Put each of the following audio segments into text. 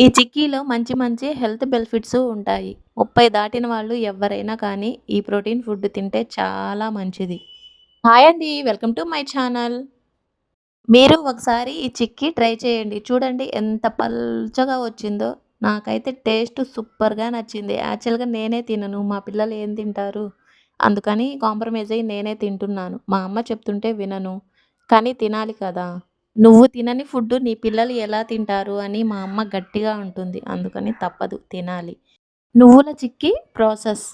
ఈ చిక్కీలో మంచి మంచి హెల్త్ బెనిఫిట్స్ ఉంటాయి. ముప్పై దాటిన వాళ్ళు ఎవరైనా కానీ ఈ ప్రోటీన్ ఫుడ్ తింటే చాలా మంచిది. హాయ్ అండి వెల్కమ్ టు మై ఛానల్. మీరు ఒకసారి ఈ చిక్కీ ట్రై చేయండి. చూడండి ఎంత పల్చగా వచ్చిందో. నాకైతే టేస్ట్ సూపర్గా నచ్చింది. యాక్చువల్గా నేనే తినను. మా పిల్లలు ఏం తింటారు? అందుకని కాంప్రమైజ్ అయ్యి నేనే తింటున్నాను. మా అమ్మ చెప్తుంటే వినను. కానీ తినాలి కదా. నువ్వు తినని ఫుడ్ నీ పిల్లలు ఎలా తింటారు అని మా అమ్మ గట్టిగా ఉంటుంది అందుకని తప్పదు తినాలి. నువ్వుల చిక్కి ప్రాసెస్.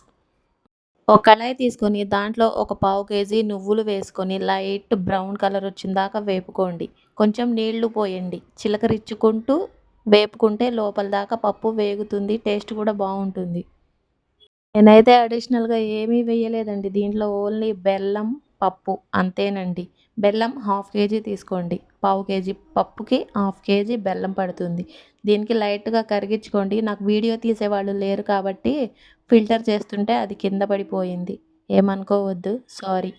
ఒక కళాయి తీసుకొని దాంట్లో ఒక పావు కేజీ నువ్వులు వేసుకొని లైట్ బ్రౌన్ కలర్ వచ్చిన దాకా వేపుకోండి. కొంచెం నీళ్ళు పోయండి. చిలకరించుకుంటూ వేపుకుంటే లోపల దాకా పప్పు వేగుతుంది టేస్ట్ కూడా బాగుంటుంది. నేనైతే అడిషనల్గా ఏమీ వేయలేదండి. దీంట్లో ఓన్లీ బెల్లం పప్పు అంతేనండి. బెల్లం హాఫ్ కేజీ తీసుకోండి. పావు కేజీ పప్పుకి హాఫ్ కేజీ బెల్లం పడుతుంది. దీనికి లైట్గా కరిగించుకోండి. నాకు వీడియో తీసేవాళ్ళు లేరు కాబట్టి ఫిల్టర్ చేస్తుంటే అది కింద పడిపోయింది. ఏమనుకోవద్దు. సారీ.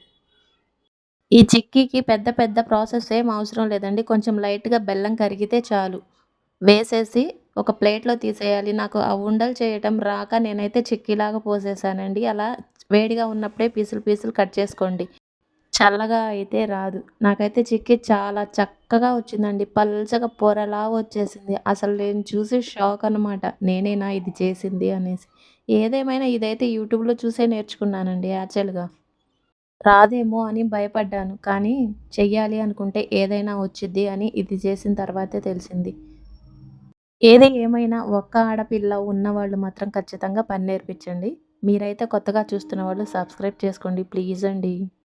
ఈ చిక్కీకి పెద్ద పెద్ద ప్రాసెస్ ఏం అవసరం లేదండి. కొంచెం లైట్గా బెల్లం కరిగితే చాలు. వేసేసి ఒక ప్లేట్లో తీసేయాలి. నాకు ఆ ఉండలు చేయటం రాక నేనైతే చిక్కీలాగా పోసేసానండి. అలా వేడిగా ఉన్నప్పుడే పీసులు పీసులు కట్ చేసుకోండి. చల్లగా అయితే రాదు. నాకైతే చిక్కి చాలా చక్కగా వచ్చిందండి. పల్చగా పొరలా వచ్చేసింది. అసలు నేను చూసి షాక్ అనమాట నేనేనా ఇది చేసింది అనేసి. ఏదేమైనా ఇదైతే యూట్యూబ్లో చూసే నేర్చుకున్నానండి యాక్చువల్గా. రాదేమో అని భయపడ్డాను. కానీ చెయ్యాలి అనుకుంటే ఏదైనా వచ్చిద్ది అని ఇది చేసిన తర్వాతే తెలిసింది. ఏది ఏమైనా ఒక్క ఆడపిల్ల ఉన్నవాళ్ళు మాత్రం ఖచ్చితంగా పని నేర్పించండి. మీరైతే కొత్తగా చూస్తున్న వాళ్ళు సబ్స్క్రైబ్ చేసుకోండి ప్లీజ్ అండి.